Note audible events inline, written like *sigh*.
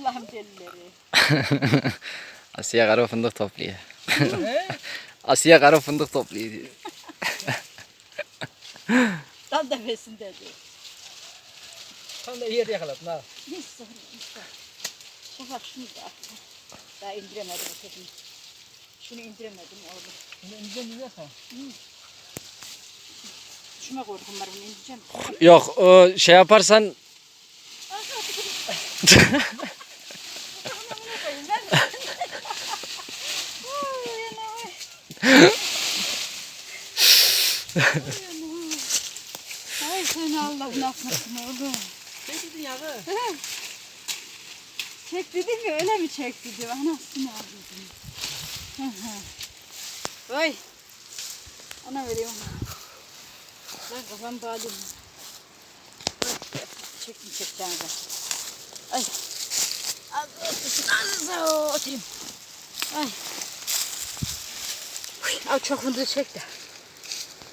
Allah'ım delileri. *laughs* Asiye kara fındık topluyor. *laughs* Asiye kara fındık topluyor diyor. *laughs* Dal defesin dedi. Tam da yerde yakaladın ha. Neyse, neyse. Şafak şunu da. Daha indiremedim ötekini. Şunu indiremedim oğlum. İnce mi yasa? Şuna koydum bunları bunu indireceğim. Yok o şey yaparsan Ay sen Allah'ın affetsin oğlum. Ne dedin ya kız? Çek dedim ya öyle mi çek dedim. Anasını aldım. Vay. Ona veriyorum. Ben kafam bağlayayım. Vay, Çektim çekeceğim ben. Ay. Az otursun az oturayım. Ay. Al çok fındığı çek.